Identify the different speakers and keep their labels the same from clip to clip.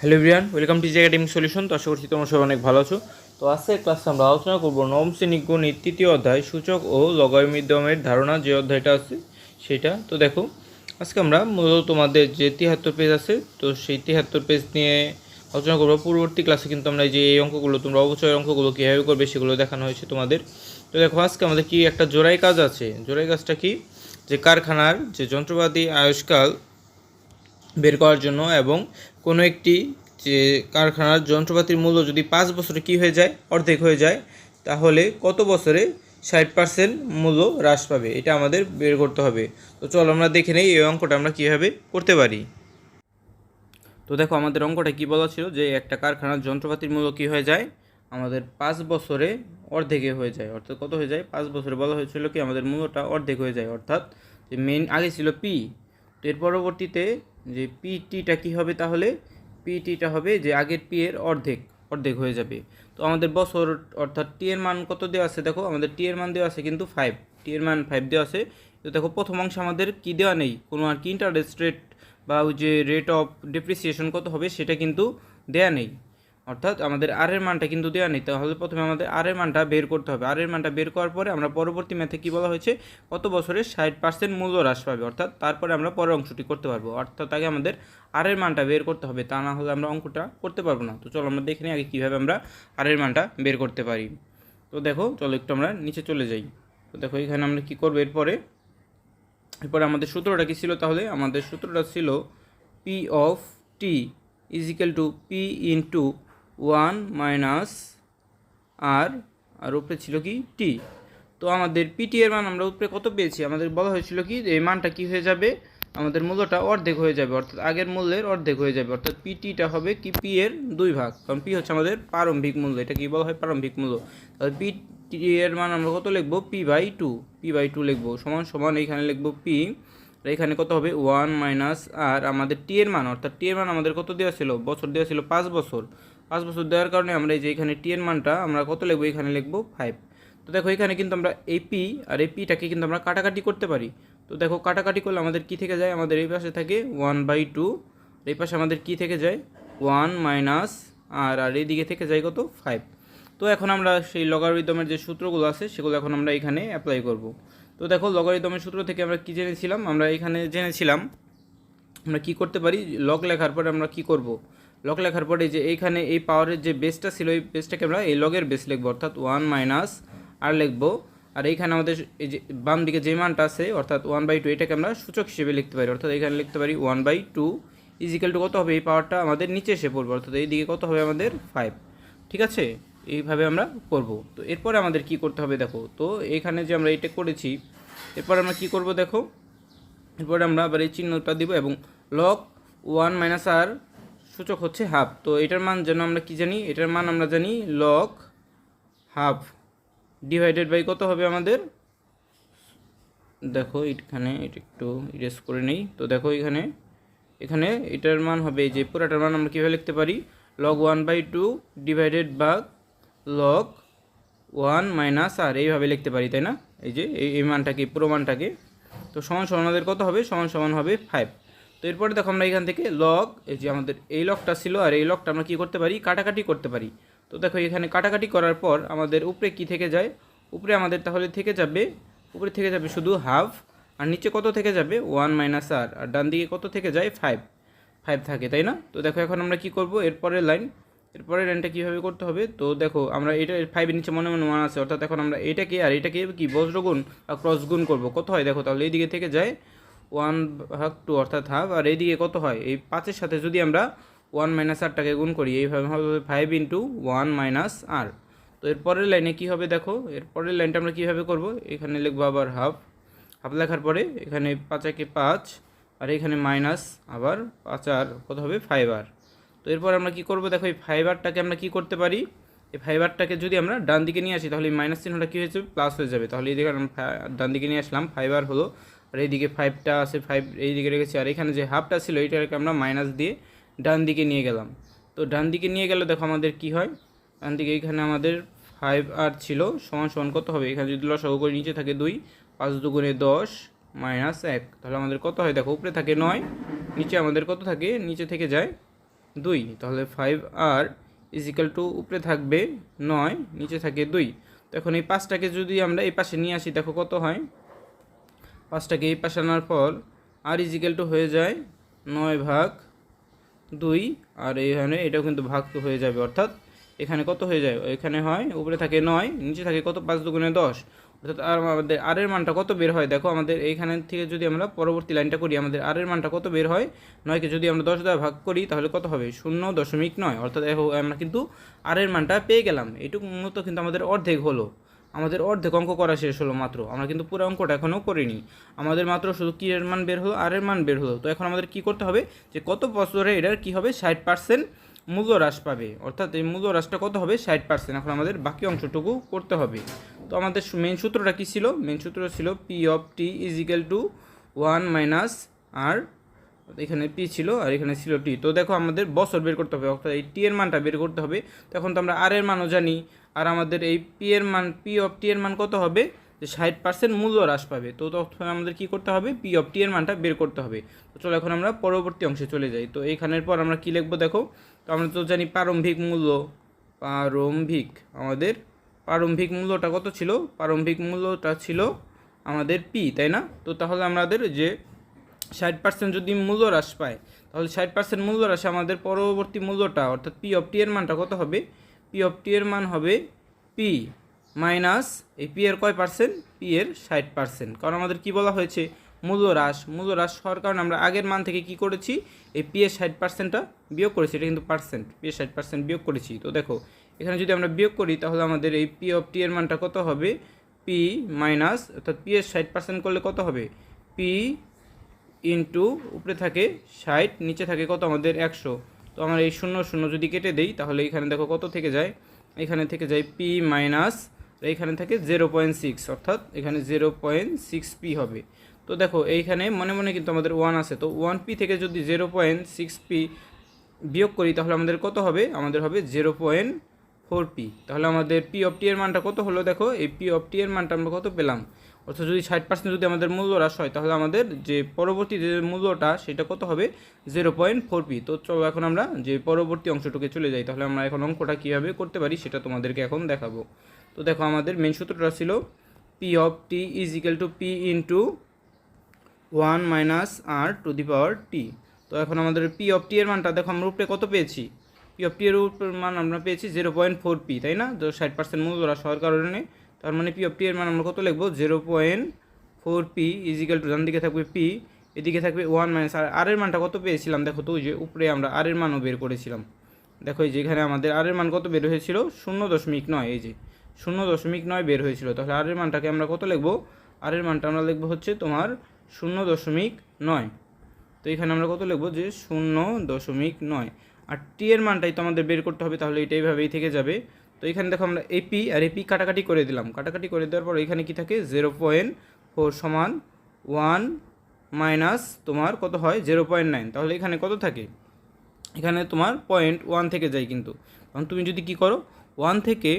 Speaker 1: Hello everyone, welcome to academic solution. তো আশা করছি তোমরা সবাই অনেক ভালো আছো। তো আজকের ক্লাসে আমরা আলোচনা করব নবম শ্রেণি গণিত তৃতীয় অধ্যায়, সূচক ও লগারিদমের ধারণা যে অধ্যায়টা আছে সেটা। তো দেখো, আজকে আমরা মূলত তোমাদের যে তিয়াত্তর পেজ আছে, তো সেই তিয়াত্তর পেজ নিয়ে আলোচনা করব। পূর্ববর্তী ক্লাসে কিন্তু আমরা যে এই অঙ্কগুলো, তোমরা অবশ্যই অঙ্কগুলো কীভাবে করবে সেগুলো দেখানো হয়েছে তোমাদের। তো দেখো, আজকে আমাদের কি একটা জোড়াই কাজ আছে। জোড়াই কাজটা কি? যে কারখানার যে যন্ত্রপাতি, আয়ুষ্কাল বের করার জন্য এবং কোনো একটি, যে কারখানার যন্ত্রপাতির মূল্য যদি পাঁচ বছরে কি হয়ে যায়, অর্ধেক হয়ে যায়, তাহলে কত বছরে ষাট পার্সেন্ট মূল্য হ্রাস পাবে? এটা আমাদের বের করতে হবে। তো চলো আমরা দেখে নেই এই অঙ্কটা আমরা কীভাবে করতে পারি। তো দেখো আমাদের অঙ্কটা কি বলা ছিল যে একটা কারখানার যন্ত্রপাতির মূল্য কি হয়ে যায়? আমাদের পাঁচ বছরে অর্ধেকে হয়ে যায়। অর্থাৎ কত হয়ে যায়? পাঁচ বছরে বলা হয়েছিল কি আমাদের মূল্যটা অর্ধেক হয়ে যায়। অর্থাৎ যে মেন আগে ছিল পি তো এর পরবর্তীতে যে পিটিটা কি হবে তাহলে? পিটিটা হবে যে আগের পি এর অর্ধেক অর্ধেক হয়ে যাবে। তো আমাদের বছর অর্থাৎ টি এর মান কত দেওয়া আছে দেখো? আমাদের টি এর মান দেওয়া আছে কিন্তু ফাইভ টি এর মান ফাইভ দেওয়া আছে। তো দেখো, প্রথম অংশে আমাদের কি দেওয়া নেই? কোনো আর কি ইন্টারেস্ট রেট বা ওই যে রেট অফ ডেপ্রিসিয়েশন কত হবে সেটা কিন্তু দেয়া নেই। অর্থাৎ আমাদের আর এর মানটা কিন্তু দেওয়া নেই। তাহলে প্রথমে আমাদের আর এর মানটা বের করতে হবে। আর এর মানটা বের করার পরে আমরা পরবর্তী ম্যাথে কী বলা হয়েছে? কত বছরে ষাট পার্সেন্ট মূল্য হ্রাস পাবে? অর্থাৎ তারপরে আমরা পরের অংশটি করতে পারব। অর্থাৎ আগে আমাদের আর এর মানটা বের করতে হবে। তা না হলে আমরা অঙ্কটা করতে পারব না। তো চলো আমরা দেখে নিই আগে কীভাবে আমরা আর এর মানটা বের করতে পারি। তো দেখো, চলো একটু আমরা নিচে চলে যাই। তো দেখো, এখানে আমরা কী করব? এরপরে এরপরে আমাদের সূত্রটা কী ছিল? তাহলে আমাদের সূত্রটা ছিল P of T is equal to P into one minus R R উপরে ছিল কি টি। তো আমাদের পিটি এর মান আমরা উপরে কত পেয়েছি? আমাদের বলা হয়েছিল কি এই মানটা কি হয়ে যাবে? আমাদের মূল্যটা অর্ধেক হয়ে যাবে, অর্থাৎ আগের মূল্যের অর্ধেক হয়ে যাবে, অর্থাৎ পিটিটা হবে কি পি এর দুই ভাগ। কারণ পি হচ্ছে আমাদের প্রারম্ভিক মূল্য, এটা কি বলা হয় প্রারম্ভিক মূল্য? তাহলে পি এর মান আমরা কত লিখব? P by two, P by two লিখব। সমান সমান এইখানে লিখব পি। এখানে কত হবে? ওয়ান মাইনাস আর আমাদের টি এর মান, অর্থাৎ টি এর মান আমাদের কত দেওয়া ছিল? বছর দেওয়া ছিল পাঁচ বছর। পাঁচ বছর দেওয়ার কারণে আমরা এই যে এখানে টি এর মানটা আমরা কত লিখব? এখানে লিখব ফাইভ তো দেখো এখানে কিন্তু আমরা এই পি আর এই পিটাকে কিন্তু আমরা কাটাকাটি করতে পারি। তো দেখো কাটাকাটি করলে আমাদের কি থেকে যায়? আমাদের এই পাশে থাকে ওয়ান বাই টু এই পাশে আমাদের কি থেকে যায়? ওয়ান মাইনাস আর আর এইদিকে থেকে যায় কত? ফাইভ তো এখন আমরা সেই লগারিদমের যে সূত্রগুলো আছে, সেগুলো এখন আমরা এখানে অ্যাপ্লাই করব। তো দেখো লগারিদমের সূত্র থেকে আমরা কি জেনেছিলাম? আমরা এখানে জেনেছিলাম আমরা কি করতে পারি? লগ লেখার পরে আমরা কি করব? লগ লেখার পরে যে এইখানে এই পাওয়ারের যে বেসটা ছিল, এই বেসটাকে আমরা এই লগের বেস লিখব, অর্থাৎ ওয়ান মাইনাস আর লিখব। আর এইখানে আমাদের এই যে বাম দিকে যে মানটা আছে, অর্থাৎ ওয়ান বাই টু এটাকে আমরা সূচক হিসেবে লিখতে পারি। অর্থাৎ এখানে লিখতে পারি one by two is equal to কত হবে? এই পাওয়ারটা আমাদের নিচে এসে পড়বে, অর্থাৎ এই দিকে কত হবে? আমাদের ফাইভ ঠিক আছে? এইভাবে আমরা করব। তো এরপরে আমাদের কি করতে হবে দেখো? তো এখানে যে আমরা এটা করেছি, এরপর আমরা কি করব দেখো? এরপরে আমরা আবার এই চিহ্নটা দিব এবং লক ওয়ান মাইনাস আর সূচক হচ্ছে হাফ। তো এটার মান যেন আমরা কি জানি? এটার মান আমরা জানি লক হাফ ডিভাইডেড বাই কত হবে আমাদের? দেখো এখানে এটা একটু ইরেজ করে নেই। তো দেখো এখানে এখানে এটার মান হবে যে পুরাটার মান আমরা কীভাবে লিখতে পারি? Log one by two divided by log one minus R এইভাবে লিখতে পারি, তাই না? এই যে, এই মানটাকে, পুরো মানটাকে। তো সমান সমান আমাদের কত হবে? সমান সমান হবে ফাইভ তো এরপরে দেখো আমরা এখান থেকে লগ এই যে আমাদের এই লকটা ছিল, আর এই লকটা আমরা কী করতে পারি? কাটাকাটি করতে পারি। তো দেখো এখানে কাটাকাটি করার পর আমাদের উপরে কি থেকে যায়? উপরে আমাদের তাহলে থেকে যাবে, উপরে থেকে যাবে শুধু হাফ আর নিচে কত থেকে যাবে? ওয়ান মাইনাস আর আর ডান দিকে কত থেকে যায়? ফাইভ ফাইভ থাকে, তাই না? তো দেখো এখন আমরা কি করব? এরপরের লাইন এরপরের লাইনটা কীভাবে করতে হবে? তো দেখো আমরা এটা ফাইভের নিচে মনে মনে ওয়ান আছে, অর্থাৎ এখন আমরা এটাকে আর এটাকে কি বজ্রগুণ বা ক্রস গুণ করব? কত হয়? দেখো তাহলে এইদিকে থেকে যায় ওয়ান ভাগ টু অর্থাৎ হাফ আর এইদিকে কত হয়? এই পাঁচের সাথে যদি আমরা ওয়ান মাইনাস আরটাকে গুণ করি, এইভাবে হবে five into one minus R তো এর পরের লাইনে কী হবে দেখো? এর পরের লাইনটা আমরা কীভাবে করব? এখানে লিখব আবার হাফ হাফ লেখার পরে এখানে পাঁচাকে পাঁচ, আর এখানে মাইনাস আবার পাঁচ আর কত হবে? ফাইভ আর তো এরপর আমরা কি করব? দেখো, এই ফাইবারটাকে আমরা কি করতে পারি? এই ফাইবারটাকে যদি আমরা ডান দিকে নিয়ে আসি, তাহলে এই মাইনাস চিহ্নটা কী হয়েছে প্লাস হয়ে যাবে। তাহলে এইদিকে আমরা ফা- ডান দিকে নিয়ে আসলাম ফাইবার হলো আর এইদিকে ফাইভটা আছে ফাইভ এই দিকে রেখেছি। আর এখানে যে হাফটা ছিল, এইটাকে আমরা মাইনাস দিয়ে ডান দিকে নিয়ে গেলাম। তো ডান দিকে নিয়ে গেলে দেখো আমাদের কি হয়? ডান দিকে এখানে আমাদের ফাইভ আর ছিল, সমান সমান কত হবে? এখানে যদি লসাগু করে নিচে থাকে দুই, পাঁচ দুগুণে দশ মাইনাস এক। তাহলে আমাদের কত হয়? দেখো, উপরে থাকে নয়, নিচে আমাদের কত থাকে? নিচে থেকে যায় দুই। তাহলে ফাইভ আর ইজিক্যাল টু উপরে থাকবে নয়, নিচে থাকে দুই। তো এখন এই পাঁচটাকে যদি আমরা এই পাশে নিয়ে আসি, দেখো কত হয়? পাঁচটাকে এই পাশে আনার পর আর ইজিক্যাল টু হয়ে যায় নয় ভাগ দুই। আর এখানে এটাও কিন্তু ভাগ হয়ে যাবে, অর্থাৎ এখানে কত হয়ে যায়? এখানে হয়, উপরে থাকে নয়, নিচে থাকে কত? পাঁচ দুগুণে দশ। অর্থাৎ আর আমাদের আর এর মানটা কত বের হয়? দেখো আমাদের এইখানে থেকে যদি আমরা পরবর্তী লাইনটা করি, আমাদের আর এর মানটা কত বের হয়? নয়কে যদি আমরা দশ দ্বারা ভাগ করি, তাহলে কত হবে? শূন্য দশমিক নয়। অর্থাৎ আমরা কিন্তু আর এর মানটা পেয়ে গেলাম। এটুকু মূলত কিন্তু আমাদের অর্ধেক হলো। আমাদের অর্ধেক অঙ্ক করা শেষ হলো মাত্র। আমরা কিন্তু পুরো অঙ্কটা এখনও করিনি। আমাদের মাত্র শুধু কি এর মান বের হলো? আর এর মান বের হলো। তো এখন আমাদের কি করতে হবে? যে কত বছরে এটার কি হবে? ষাট পার্সেন্ট মূল্য হ্রাস পাবে। অর্থাৎ এই মূল্য হ্রাসটা কত হবে? ষাট পার্সেন্ট এখন আমাদের বাকি অংশটুকু করতে হবে। তো আমাদের মেন সূত্রটা কী ছিল? মেন সূত্র ছিল P of T is equal to one minus R এখানে পি ছিল আর এখানে ছিল টি তো দেখো আমাদের বছর বের করতে হবে। অর্থাৎ এই টি এর মানটা বের করতে হবে। তখন তো আমরা আর এর মানও জানি। আর আমাদের এই পি এর মান পি অফ টি এর মান কত হবে? যে ষাট পার্সেন্ট মূল্য হ্রাস পাবে। তো তখন আমাদের কী করতে হবে? পি অফ টি এর মানটা বের করতে হবে। তো চলো এখন আমরা পরবর্তী অংশে চলে যাই। তো এইখানের পর আমরা কী লিখব দেখো? তো আমরা তো জানি প্রারম্ভিক মূল্য। প্রারম্ভিক আমাদের প্রারম্ভিক মূল্যটা কত ছিল? প্রারম্ভিক মূল্যটা ছিল আমাদের পি তাই না? তো তাহলে আমাদের যে ষাট পার্সেন্ট যদি মূল্য হ্রাস পায়, তাহলে ষাট পার্সেন্ট মূল্য হ্রাসে আমাদের পরবর্তী মূল্যটা, অর্থাৎ পি অফ টি এর মানটা কত হবে? পি অফ টি এর মান হবে পি মাইনাস এই পি এর কয় পার্সেন্ট পি এর ষাট পার্সেন্ট কারণ আমাদের কি বলা হয়েছে? মূল্য হ্রাস মূল্য হ্রাস হওয়ার কারণে আমরা আগের মান থেকে কি করেছি? এই পি এর ষাট পার্সেন্টটা বিয়োগ করেছি। এটা কিন্তু পার্সেন্ট পি এর ষাট পার্সেন্ট বিয়োগ করেছি। তো দেখো, এখানে যদি আমরা বিয়োগ করি, তাহলে আমাদের এই পি অফ টি এর মানটা কত হবে? পি মাইনাস অর্থাৎ পি এর ষাট পার্সেন্ট করলে কত হবে? পি ইন্টু উপরে থাকে ষাট, নিচে থাকে কত? আমাদের একশো। তো আমরা এই শূন্য শূন্য যদি কেটে দেই, তাহলে এখানে দেখো কত থেকে যায়? এখানে থেকে যায় পি মাইনাস এইখানে থাকে জিরো পয়েন্ট সিক্স অর্থাৎ এখানে জিরো পয়েন্ট সিক্স পি হবে। তো দেখো, এইখানে মনে মনে কিন্তু আমাদের ওয়ান আছে, তো ওয়ান পি থেকে যদি জিরো পয়েন্ট সিক্স পি বিয়োগ করি, তাহলে আমাদের কত হবে? আমাদের হবে জিরো পয়েন্ট ফোর পি তাহলে আমাদের পি অফ টি এর মানটা কত হলো দেখো? এই পি অফ টি এর মানটা আমরা কত পেলাম? অর্থাৎ যদি ষাট পার্সেন্ট যদি আমাদের মূল্য হ্রাস হয়, তাহলে আমাদের যে পরবর্তী যে মূল্যটা, সেটা কত হবে? জিরো পয়েন্ট ফোর পি তো চলো এখন আমরা যে পরবর্তী অংশটুকে চলে যাই, তাহলে আমরা এখন অঙ্কটা কীভাবে করতে পারি সেটা তোমাদেরকে এখন দেখাবো। তো দেখো আমাদের মেন সূত্রটা ছিল P of T is equal to P into one minus R to the power T তো এখন আমাদের পি অফ টি এর মানটা দেখো আমরা উপরে কত পেয়েছি? পি অফ টি এর মান আমরা পেয়েছি জিরো পয়েন্ট ফোর পি তাই না? তো ষাট পার্সেন্ট মূল্য হ্রাস হওয়ার কারণে তার মানে পি অফ টি এর মান আমরা কত লিখব? Zero point four P is equal to ডান দিকে থাকবে পি এদিকে থাকবে ওয়ান মাইনাস আর আর এর মানটা কত পেয়েছিলাম? দেখো তো, ওই যে উপরে আমরা আর এর মানও বের করেছিলাম। দেখো এই যে এখানে আমাদের আর এর মান কত বের হয়েছিল? শূন্য দশমিক নয়, এই যে। শূন্য দশমিক নয় বের হয়েছিল। তাহলে আর এর মানটাকে আমরা কত লিখব? আর এর মানটা আমরা লিখব হচ্ছে তোমার শূন্য দশমিক নয়। তো এখানে আমরা কত লিখব? যে শূন্য দশমিক নয়। আর টি এর মানটাই তো আমাদের বের করতে হবে, তাহলে এটা এইভাবেই থেকে যাবে। তো এখানে দেখো আমরা এপি আর এপি কাটাকাটি করে দিলাম। কাটাকাটি করে দেওয়ার পর এখানে কি থাকে? জিরো পয়েন্ট ফোর সমান ওয়ান মাইনাস তোমার কত হয়? জিরো পয়েন্ট নাইন তাহলে এখানে কত থাকে? এখানে তোমার পয়েন্ট ওয়ান থেকে যায় কিন্তু। কারণ তুমি যদি কি করো? ওয়ান থেকে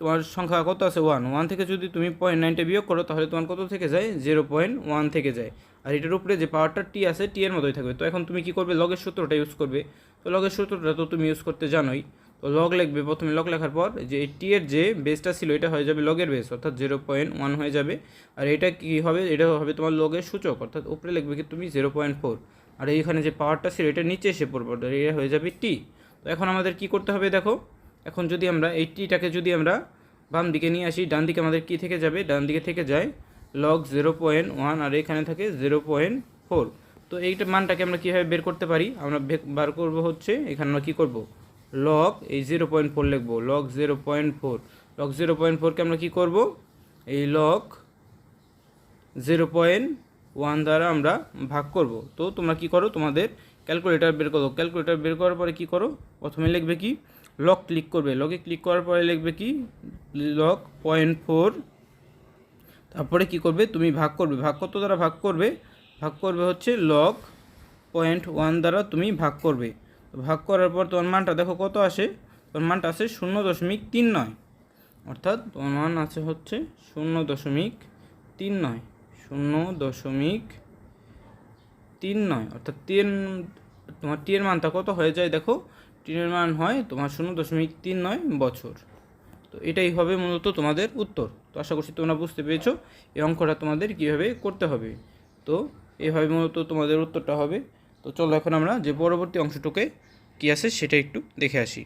Speaker 1: তোমার সংখ্যা কত আছে? ওয়ান ওয়ান থেকে যদি তুমি পয়েন্ট নাইনটা বিয়োগ করো, তাহলে তোমার কত থেকে যায়? জিরো পয়েন্ট ওয়ান থেকে যায়। আর এটার উপরে যে পাওয়ারটা টি আছে টি এর মতোই থাকবে। তো এখন তুমি কি করবে? লগের সূত্রটা ইউজ করবে। তো লগের সূত্রটা তো তুমি ইউজ করতে জানোই। তো লগ লিখবে, প্রথমে লগ লেখার পর যে টি এর যে বেসটা ছিল, এটা হয়ে যাবে লগের বেস অর্থাৎ জিরো পয়েন্ট ওয়ান হয়ে যাবে। আর এটা কি হবে? এটা হবে তোমার লগের সূচক, অর্থাৎ উপরে লিখবে কি তুমি জিরো পয়েন্ট ফোর আর এইখানে যে পাওয়ারটা ছিল, এটা নিচে এসে পড়বে এটা হয়ে যাবে টি তো এখন আমাদের কি করতে হবে দেখো? এখন যদি আমরা এই টিটাকে যদি আমরা বাম দিকে নিয়ে আসি, ডান দিকে আমাদের কি থেকে যাবে? ডান দিকে থেকে যায় log zero point one R এখানে থাকে জিরো পয়েন্ট ফোর তো এইটা মানটাকে আমরা কীভাবে বের করতে পারি? আমরা বার করব হচ্ছে, এখানে আমরা কী করব? লগ এই জিরো পয়েন্ট ফোর লিখব log zero point four log zero point ফোরকে আমরা কী করব? এই লগ জিরো পয়েন্ট ওয়ান দ্বারা আমরা ভাগ করব। তো তোমরা কি করো? তোমাদের ক্যালকুলেটার বের করো। ক্যালকুলেটার বের করার পরে কি করো? প্রথমে লিখবে কি? লক ক্লিক করবে। লগে ক্লিক করার পরে লিখবে কি? লক পয়েন্ট ফোর তারপরে কি করবে? তুমি ভাগ করবে। ভাগ কত দ্বারা ভাগ করবে? ভাগ করবে হচ্ছে লগ পয়েন্ট ওয়ান দ্বারা তুমি ভাগ করবে। ভাগ করার পর তোমার মানটা দেখো কত আসে? তোমার মানটা আসে শূন্য দশমিক তিন নয়। অর্থাৎ তোমার মান আছে হচ্ছে শূন্য দশমিক তিন নয়। শূন্য দশমিক তিন নয়। অর্থাৎ তিন তোমার টি এর মানটা কত হয়ে যায় দেখো? টি এর মান হয় তোমার শূন্য দশমিক তিন নয় বছর। তো এটাই হবে মূলত তোমাদের উত্তর। তো আশা করছি তোমরা বুঝতে পেরেছ এই অঙ্কটা তোমাদের কীভাবে করতে হবে। তো এভাবে মূলত তোমাদের উত্তরটা হবে। তো চলো এখন আমরা যে পরবর্তী অংশটুকে কী আছে সেটা একটু দেখে আসি।